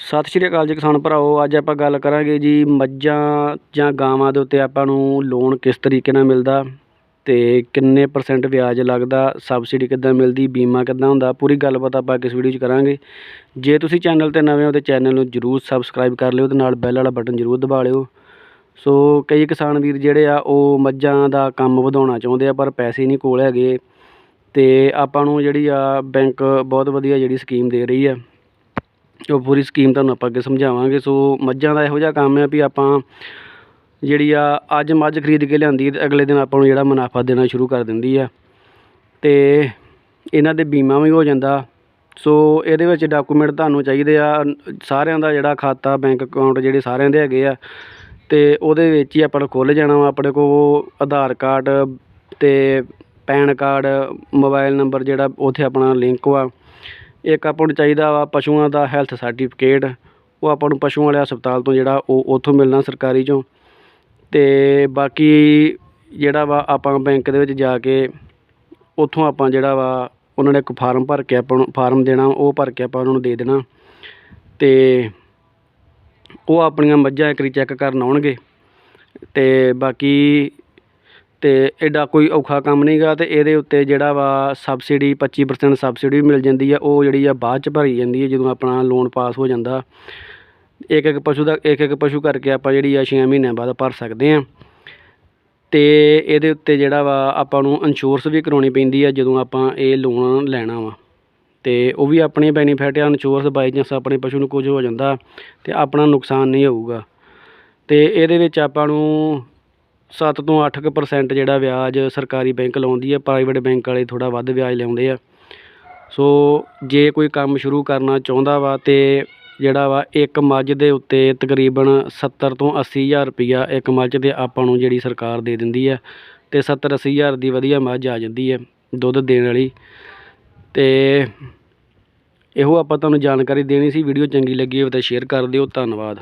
ਸਤਿ ਸ਼੍ਰੀ ਅਕਾਲ ਜੀ ਕਿਸਾਨ ਭਰਾਓ, ਅੱਜ ਆਪਾਂ ਗੱਲ ਕਰਾਂਗੇ ਜੀ ਮੱਝਾਂ ਜਾਂ ਗਾਵਾਂ ਦੇ ਉੱਤੇ ਆਪਾਂ ਨੂੰ ਲੋਨ ਕਿਸ ਤਰੀਕੇ ਨਾਲ ਮਿਲਦਾ ਤੇ ਕਿੰਨੇ ਪਰਸੈਂਟ ਵਿਆਜ ਲੱਗਦਾ, ਸਬਸਿਡੀ ਕਿੱਦਾਂ ਮਿਲਦੀ, ਬੀਮਾ ਕਿੱਦਾਂ ਹੁੰਦਾ, ਪੂਰੀ ਗੱਲਬਾਤ ਆਪਾਂ ਇਸ ਵੀਡੀਓ 'ਚ ਕਰਾਂਗੇ। ਜੇ ਤੁਸੀਂ ਚੈਨਲ ਤੇ ਨਵੇਂ ਹੋ ਤੇ ਚੈਨਲ ਨੂੰ ਜਰੂਰ ਸਬਸਕ੍ਰਾਈਬ ਕਰ ਲਿਓ ਤੇ ਨਾਲ ਬੈਲ ਵਾਲਾ ਬਟਨ ਜਰੂਰ ਦਬਾ ਲਿਓ। ਸੋ ਕਈ ਕਿਸਾਨ ਵੀਰ ਜਿਹੜੇ ਆ, ਉਹ ਮੱਝਾਂ ਦਾ ਕੰਮ ਵਧਾਉਣਾ ਚਾਹੁੰਦੇ ਆ, ਪਰ ਪੈਸੇ ਨਹੀਂ ਕੋਲ ਹੈਗੇ ਤੇ ਆਪਾਂ ਨੂੰ ਜਿਹੜੀ ਆ, ਬੈਂਕ ਬਹੁਤ ਵਧੀਆ ਜਿਹੜੀ ਸਕੀਮ ਦੇ ਰਹੀ ਆ। ਪੂਰੀ ਸਕੀਮ ਤੁਹਾਨੂੰ ਆਪਾਂ ਅੱਗੇ ਸਮਝਾਵਾਂਗੇ, ਸੋ ਮੱਝਾਂ ਦਾ ਇਹੋ ਜਿਹਾ ਕੰਮ ਹੈ ਵੀ ਆਪਾਂ ਜਿਹੜੀ ਆ ਅੱਜ ਮੱਝ ਖਰੀਦ ਕੇ ਲਿਆਂਦੀ ਤੇ ਅਗਲੇ ਦਿਨ ਆਪਾਂ ਨੂੰ ਜਿਹੜਾ ਮੁਨਾਫਾ ਦੇਣਾ ਸ਼ੁਰੂ ਕਰ ਦਿੰਦੀ ਆ। ਤੇ ਇਹਨਾਂ ਦੇ ਬੀਮਾ ਵੀ ਹੋ ਜਾਂਦਾ। ਸੋ ਇਹਦੇ ਵਿੱਚ ਡਾਕੂਮੈਂਟ ਤੁਹਾਨੂੰ ਚਾਹੀਦੇ ਆ, ਸਾਰਿਆਂ ਦਾ ਜਿਹੜਾ ਖਾਤਾ ਬੈਂਕ ਅਕਾਊਂਟ ਜਿਹੜੇ ਸਾਰਿਆਂ ਦੇ ਹੈਗੇ ਆ। ਤੇ ਉਹਦੇ ਵਿੱਚ ਹੀ ਆਪਾਂ ਨੂੰ ਖੁੱਲ੍ਹ ਜਾਣਾ ਵਾ, ਆਪਣੇ ਕੋਲ ਆਧਾਰ ਕਾਰਡ ਤੇ ਪੈਨ ਕਾਰਡ, ਮੋਬਾਈਲ ਨੰਬਰ ਜਿਹੜਾ ਉੱਥੇ ਆਪਣਾ ਲਿੰਕ ਵਾ। ਇੱਕ ਆਪਾਂ ਨੂੰ ਚਾਹੀਦਾ ਵਾ ਪਸ਼ੂਆਂ ਦਾ ਹੈਲਥ ਸਰਟੀਫਿਕੇਟ ਉਹ ਆਪਾਂ ਨੂੰ ਪਸ਼ੂਆਂ ਵਾਲੇ ਹਸਪਤਾਲ ਤੋਂ ਜਿਹੜਾ ਉਹ ਉੱਥੋਂ ਮਿਲਣਾ ਸਰਕਾਰੀ ਚੋਂ। ਅਤੇ ਬਾਕੀ ਜਿਹੜਾ ਵਾ ਆਪਾਂ ਬੈਂਕ ਦੇ ਵਿੱਚ ਜਾ ਕੇ ਉੱਥੋਂ ਆਪਾਂ ਜਿਹੜਾ ਵਾ ਉਹਨਾਂ ਨੇ ਇੱਕ ਫਾਰਮ ਭਰ ਕੇ ਆਪਾਂ ਨੂੰ ਫਾਰਮ ਦੇਣਾ, ਉਹ ਭਰ ਕੇ ਆਪਾਂ ਉਹਨਾਂ ਨੂੰ ਦੇ ਦੇਣਾ। ਅਤੇ ਉਹ ਆਪਣੀਆਂ ਮੱਝਾਂ ਇੱਕ ਵਾਰੀ ਚੈੱਕ ਕਰਨ ਆਉਣਗੇ। ਅਤੇ ਬਾਕੀ ਅਤੇ ਐਡਾ ਕੋਈ ਔਖਾ ਕੰਮ ਨਹੀਂ ਗਾ ਅਤੇ ਇਹਦੇ ਉੱਤੇ ਜਿਹੜਾ ਵਾ ਸਬਸਿਡੀ 25% ਸਬਸਿਡੀ ਵੀ ਮਿਲ ਜਾਂਦੀ ਆ, ਉਹ ਜਿਹੜੀ ਆ ਬਾਅਦ ਚ ਭਰੀ ਜਾਂਦੀ ਹੈ ਜਦੋਂ ਆਪਣਾ ਲੋਨ ਪਾਸ ਹੋ ਜਾਂਦਾ। ਇੱਕ ਇੱਕ ਪਸ਼ੂ ਦਾ, ਇੱਕ ਇੱਕ ਪਸ਼ੂ ਕਰਕੇ ਆਪਾਂ ਜਿਹੜੀ ਆ 6 ਮਹੀਨਿਆਂ ਬਾਅਦ ਭਰ ਸਕਦੇ ਹਾਂ ਅਤੇ ਇਹਦੇ ਉੱਤੇ ਜਿਹੜਾ ਵਾ ਆਪਾਂ ਨੂੰ ਇੰਸ਼ੋਰੈਂਸ ਵੀ ਕਰਾਉਣੀ ਪੈਂਦੀ ਆ, ਜਦੋਂ ਆਪਾਂ ਇਹ ਲੋਨ ਲੈਣਾ ਵਾ। ਅਤੇ ਉਹ ਵੀ ਆਪਣੇ ਬੈਨੀਫਿਟ ਆ ਇੰਸ਼ੋਰੈਂਸ ਬਾਈ ਚਾਂਸ ਆਪਣੇ ਪਸ਼ੂ ਨੂੰ ਕੁਝ ਹੋ ਜਾਂਦਾ ਅਤੇ ਆਪਣਾ ਨੁਕਸਾਨ ਨਹੀਂ ਹੋਊਗਾ। ਅਤੇ ਇਹਦੇ ਵਿੱਚ ਆਪਾਂ ਨੂੰ ਸੱਤ ਤੋਂ ਅੱਠ ਕੁ ਪਰਸੈਂਟ ਜਿਹੜਾ ਵਿਆਜ ਸਰਕਾਰੀ ਬੈਂਕ ਲਾਉਂਦੀ ਹੈ ਪ੍ਰਾਈਵੇਟ ਬੈਂਕ ਵਾਲੇ ਥੋੜ੍ਹਾ ਵੱਧ ਵਿਆਜ ਲਾਉਂਦੇ ਆ। ਸੋ ਜੇ ਕੋਈ ਕੰਮ ਸ਼ੁਰੂ ਕਰਨਾ ਚਾਹੁੰਦਾ ਵਾ ਤੇ ਜਿਹੜਾ ਵਾ ਇੱਕ ਮੱਝ ਦੇ ਉੱਤੇ ਤਕਰੀਬਨ 70 ਤੋਂ 80 ਹਜ਼ਾਰ ਰੁਪਈਆ ਇੱਕ ਮੱਝ ਦੇ ਆਪਾਂ ਨੂੰ ਜਿਹੜੀ ਸਰਕਾਰ ਦੇ ਦਿੰਦੀ ਹੈ ਅਤੇ ਸੱਤਰ ਅੱਸੀ ਹਜ਼ਾਰ ਦੀ ਵਧੀਆ ਮੱਝ ਆ ਜਾਂਦੀ ਹੈ ਦੁੱਧ ਦੇਣ ਵਾਲੀ। ਅਤੇ ਇਹੋ ਆਪਾਂ ਤੁਹਾਨੂੰ ਜਾਣਕਾਰੀ ਦੇਣੀ ਸੀ, ਵੀਡੀਓ ਚੰਗੀ ਲੱਗੀ ਹੋਵੇ ਤਾਂ ਸ਼ੇਅਰ ਕਰ ਦਿਓ, ਧੰਨਵਾਦ।